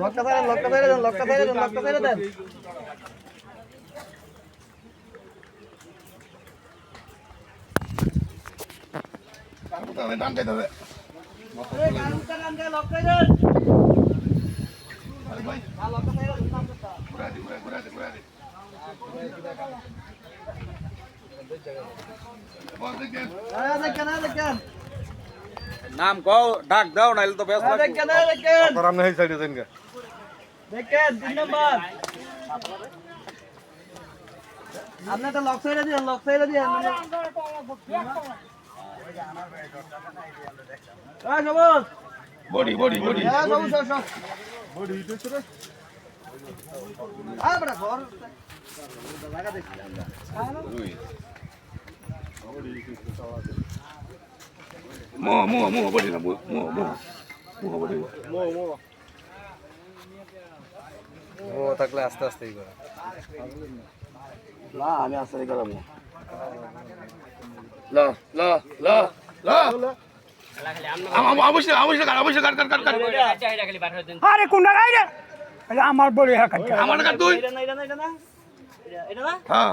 লকটা ধরে লকটা ধরে দেন ধরে দেন লকটা ধরে দেন এই কানুনটা কান দিয়ে লক করে দেন হ্যাঁ, লকটা ধরে দেন, নাম করতা। হ্যাঁ, দেখেন, হ্যাঁ, দেখেন। নাম কও ডাক দাও নাইলে তো ব্যস্ত দেখেন, দেখেন। তোরা আমি এই সাইডে যাইন গা। দেখেন, তিন নাম্বার। আপনি একটা লক সাইডে দিন লক সাইডে দিন হ্যাঁ সবুজ। Body body body. হ্যাঁ সবুজ সব সব বড় ঘর। লাগা দেখি মো মো মো বডি না মো মো মো মো বডি ও থাকলে আস্তে আস্তে করে না আমি আসলে গেলাম না লা লা লা লা অবশ্যই অবশ্যই কাট অবশ্যই কাট কাট কাট কাট আরে কোনটা গাই রে আমার বড়ি হ্যাঁ আমার তুই এটা না এটা না এটা না? হ্যাঁ।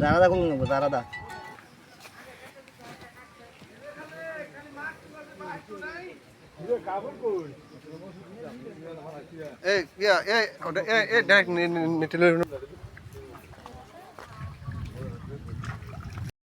জানাদা খুলুন জানাদা এই ডাইরেক্ট নেটে